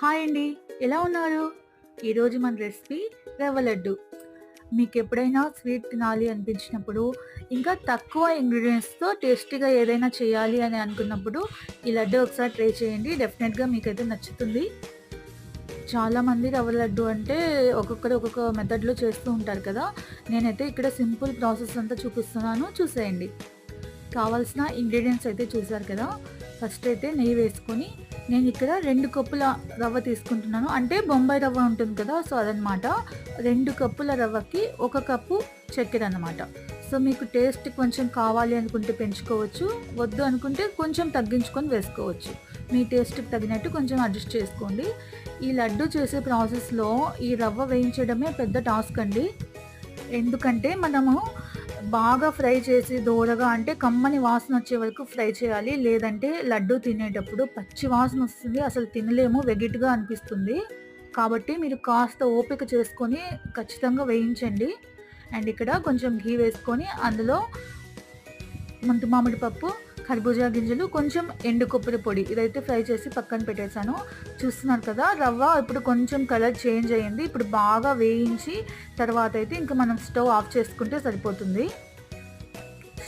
Hi అండి. ఎలా ఉన్నారు? ఈరోజు మన రెసిపీ రవ్వ లడ్డు. మీకు ఎప్పుడైనా స్వీట్ తినాలి అనిపించినప్పుడు ఇంకా తక్కువ ఇంగ్రీడియంట్స్తో టేస్టీగా ఏదైనా చేయాలి అని అనుకున్నప్పుడు ఈ లడ్డు ఒకసారి ట్రై చేయండి. డెఫినెట్గా మీకైతే నచ్చుతుంది. చాలామంది రవ్వ లడ్డు అంటే ఒక్కొక్కరు ఒక్కొక్క మెథడ్లో చేస్తూ ఉంటారు కదా. నేనైతే ఇక్కడ సింపుల్ ప్రాసెస్ అంతా చూపిస్తున్నాను. చూసేయండి. కావాల్సిన ఇంగ్రీడియంట్స్ అయితే చూసారు కదా. ఫస్ట్ అయితే నెయ్యి వేసుకొని నేను ఇక్కడ రెండు కప్పుల రవ్వ తీసుకుంటున్నాను. అంటే బొంబాయి రవ్వ ఉంటుంది కదా సో అదనమాట రెండు కప్పుల రవ్వకి ఒక కప్పు చక్కెర అనమాట సో మీకు టేస్ట్ కొంచెం కావాలి అనుకుంటే పెంచుకోవచ్చు. వద్దు అనుకుంటే కొంచెం తగ్గించుకొని వేసుకోవచ్చు. మీ టేస్ట్కి తగినట్టు కొంచెం అడ్జస్ట్ చేసుకోండి. ఈ లడ్డు చేసే ప్రాసెస్లో ఈ రవ్వ వేయించడమే పెద్ద టాస్క్ అండి. ఎందుకంటే మనము బాగా ఫ్రై చేసి దూరగా అంటే కమ్మని వాసన వచ్చే వరకు ఫ్రై చేయాలి. లేదంటే లడ్డు తినేటప్పుడు పచ్చి వాసన వస్తుంది. అసలు తినలేము. వెగిట్గా అనిపిస్తుంది. కాబట్టి మీరు కాస్త ఓపిక చేసుకొని ఖచ్చితంగా వేయించండి. అండ్ ఇక్కడ కొంచెం ఘీ వేసుకొని అందులో ముంతు మామిడి పప్పు కర్బూజా గింజలు కొంచెం ఎండు కొబ్బరి పొడి ఇదైతే ఫ్రై చేసి పక్కన పెట్టేశాను. చూస్తున్నారు కదా రవ్వ ఇప్పుడు కొంచెం కలర్ చేంజ్ అయ్యింది. ఇప్పుడు బాగా వేయించి తర్వాత అయితే ఇంకా మనం స్టవ్ ఆఫ్ చేసుకుంటే సరిపోతుంది.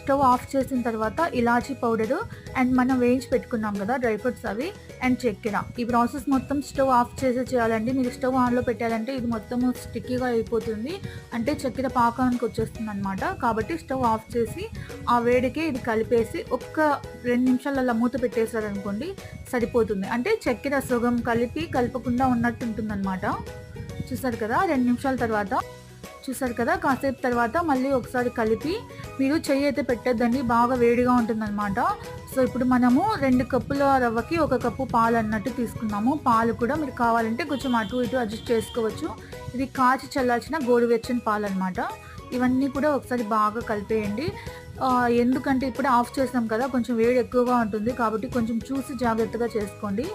స్టవ్ ఆఫ్ చేసిన తర్వాత ఇలాచీ పౌడరు అండ్ మనం వేయించి పెట్టుకున్నాం కదా డ్రై ఫ్రూట్స్ అవి అండ్ చక్కెర. ఈ ప్రాసెస్ మొత్తం స్టవ్ ఆఫ్ చేసి చేయాలండి. మీరు స్టవ్ ఆన్లో పెట్టాలంటే ఇది మొత్తం స్టిక్కీగా అయిపోతుంది. అంటే చక్కెర పాకానికి వచ్చేస్తుంది అనమాట కాబట్టి స్టవ్ ఆఫ్ చేసి ఆ వేడికి ఇది కలిపేసి ఒక్క రెండు నిమిషాలలో అలా మూత పెట్టేశారనుకోండి సరిపోతుంది. అంటే చక్కెర సుగం కలిపి కలపకుండా ఉన్నట్టు ఉంటుందన్నమాట. చూసారు కదా? రెండు నిమిషాల తర్వాత చూసారు కదా? కాసేపు తర్వాత మళ్ళీ ఒకసారి కలిపి మీరు చెయ్యి అయితే పెట్టద్దండి బాగా వేడిగా ఉంటుందన్నమాట. సో ఇప్పుడు మనము రెండు కప్పుల రవ్వకి ఒక కప్పు పాలు అన్నట్టు తీసుకున్నాము. పాలు కూడా మీరు కావాలంటే కొంచెం అటు ఇటు అడ్జస్ట్ చేసుకోవచ్చు. ఇది కాచి చల్లాల్చిన గోరువెచ్చని పాలు అనమాట ఇవన్నీ కూడా ఒకసారి బాగా కలిపేయండి. ఎందుకంటే ఇప్పుడు ఆఫ్ చేసాం కదా కొంచెం వేడి ఎక్కువగా ఉంటుంది కాబట్టి కొంచెం చూసి జాగ్రత్తగా చేసుకోండి.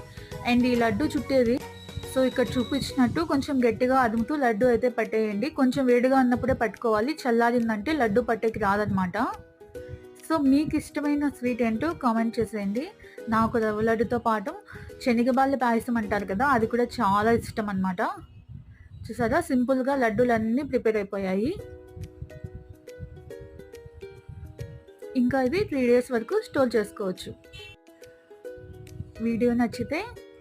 అండ్ ఈ లడ్డు చుట్టేది సో ఇక్కడ చూపించినట్టు కొంచెం గట్టిగా అదుముతూ లడ్డు అయితే పట్టేయండి. కొంచెం వేడిగా ఉన్నప్పుడే పట్టుకోవాలి. చల్లారిందంటే లడ్డు పట్టేకి రాదనమాట సో మీకు ఇష్టమైన స్వీట్ ఏంటో కామెంట్ చేసేయండి. నాకు రవ్వ లడ్డుతో పాటు శనగబాళ్ళ పాయసం అంటారు కదా అది కూడా చాలా ఇష్టం అనమాట చూసారా? సింపుల్గా లడ్డూలన్నీ ప్రిపేర్ అయిపోయాయి. ఇంకా ఇది త్రీ డేస్ వరకు స్టోర్ చేసుకోవచ్చు. వీడియో నచ్చితే